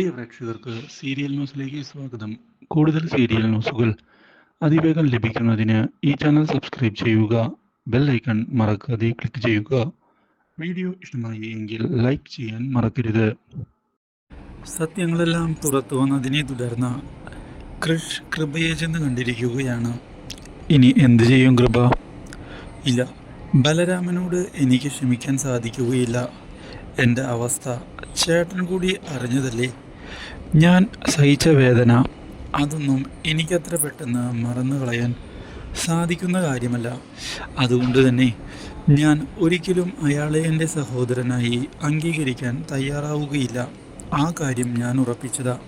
പ്രിയ പ്രേക്ഷകർക്ക് സീരിയൽ ന്യൂസിലേക്ക് സ്വാഗതം. കൂടുതൽ സീരിയൽ ന്യൂസുകൾ അതിവേഗം ലഭിക്കുന്നതിന് ഈ ചാനൽ സബ്സ്ക്രൈബ് ചെയ്യുക ബെൽ ഐക്കൺ മറക്കാതെ ക്ലിക്ക് ചെയ്യുക. വീഡിയോ ഇഷ്ടമായി എങ്കിൽ ലൈക്ക് ചെയ്യാൻ മറക്കരുത്. സത്യങ്ങളെല്ലാം പുറത്തു വന്നതിനെ തുടർന്ന് കൃഷ് കൃപയെ ചെന്ന് കണ്ടിരിക്കുകയാണ്. ഇനി എന്ത് ചെയ്യും കൃപ? ഇല്ല ബലരാമനോട് എനിക്ക് ക്ഷമിക്കാൻ സാധിക്കുകയില്ല. എന്റെ അവസ്ഥ ചേട്ടൻ കൂടി അറിഞ്ഞതല്ലേ? ഞാൻ സഹിച്ച വേദന അതൊന്നും എനിക്കത്ര പെട്ടെന്ന് മറന്നു കളയാൻ സാധിക്കുന്ന കാര്യമല്ല. അതുകൊണ്ട് തന്നെ ഞാൻ ഒരിക്കലും അയാളെ എന്റെ സഹോദരനായി അംഗീകരിക്കാൻ തയ്യാറാവുകയില്ല. ആ കാര്യം ഞാൻ ഉറപ്പിച്ചതാ.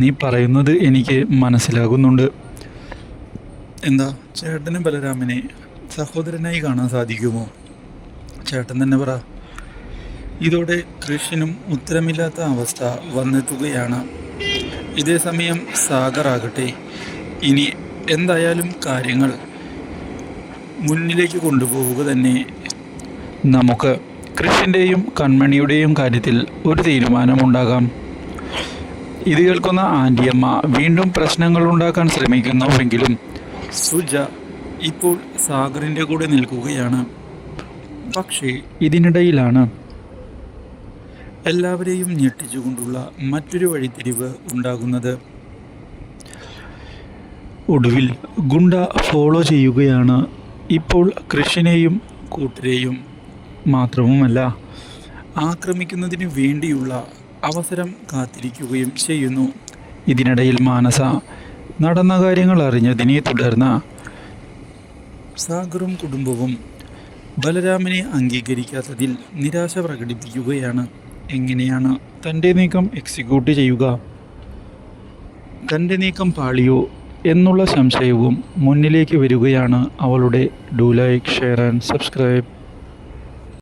നീ പറയുന്നത് എനിക്ക് മനസ്സിലാകുന്നുണ്ട്. എന്താ? ചേട്ടന് ബലരാമനെ സഹോദരനായി കാണാൻ സാധിക്കുമോ? ചേട്ടൻ തന്നെ പറ. ഇതോടെ കൃഷിനും ഉത്തരമില്ലാത്ത അവസ്ഥ വന്നെത്തുകയാണ്. ഇതേ സമയം സാഗർ ആകട്ടെ. ഇനി എന്തായാലും കാര്യങ്ങൾ മുന്നിലേക്ക് കൊണ്ടുപോവുക തന്നെ. നമുക്ക് കൃഷിന്റെയും കൺമണിയുടെയും കാര്യത്തിൽ ഒരു തീരുമാനമുണ്ടാകാം. ഇത് കേൾക്കുന്ന ആന്റിയമ്മ വീണ്ടും പ്രശ്നങ്ങൾ ഉണ്ടാക്കാൻ ശ്രമിക്കുന്നുവെങ്കിലും സുജ ഇപ്പോൾ സാഗറിന്റെ കൂടെ നിൽക്കുകയാണ്. പക്ഷേ ഇതിനിടയിലാണ് എല്ലാവരെയും ഞെട്ടിച്ചുകൊണ്ടുള്ള മറ്റൊരു വഴിത്തിരിവ് ഉണ്ടാകുന്നത്. ഒടുവിൽ ഗുണ്ട ഫോളോ ചെയ്യുകയാണ് ഇപ്പോൾ കൃഷിനെയും കൂട്ടരെയും മാത്രവുമല്ല ആക്രമിക്കുന്നതിന് വേണ്ടിയുള്ള അവസരം കാത്തിരിക്കുകയും ചെയ്യുന്നു. ഇതിനിടയിൽ മാനസ നടന്ന കാര്യങ്ങൾ അറിഞ്ഞതിനെ തുടർന്ന് സാഗറും കുടുംബവും ബലരാമനെ അംഗീകരിക്കാത്തതിൽ നിരാശ പ്രകടിപ്പിക്കുകയാണ്. എങ്ങനെയാണ് തന്റെ നീക്കം എക്സിക്യൂട്ട് ചെയ്യുക. തന്റെ നീക്കം പാളിയോ എന്നുള്ള സംശയവും മുന്നിലേക്ക് വരികയാണ് അവളുടെ do like share and subscribe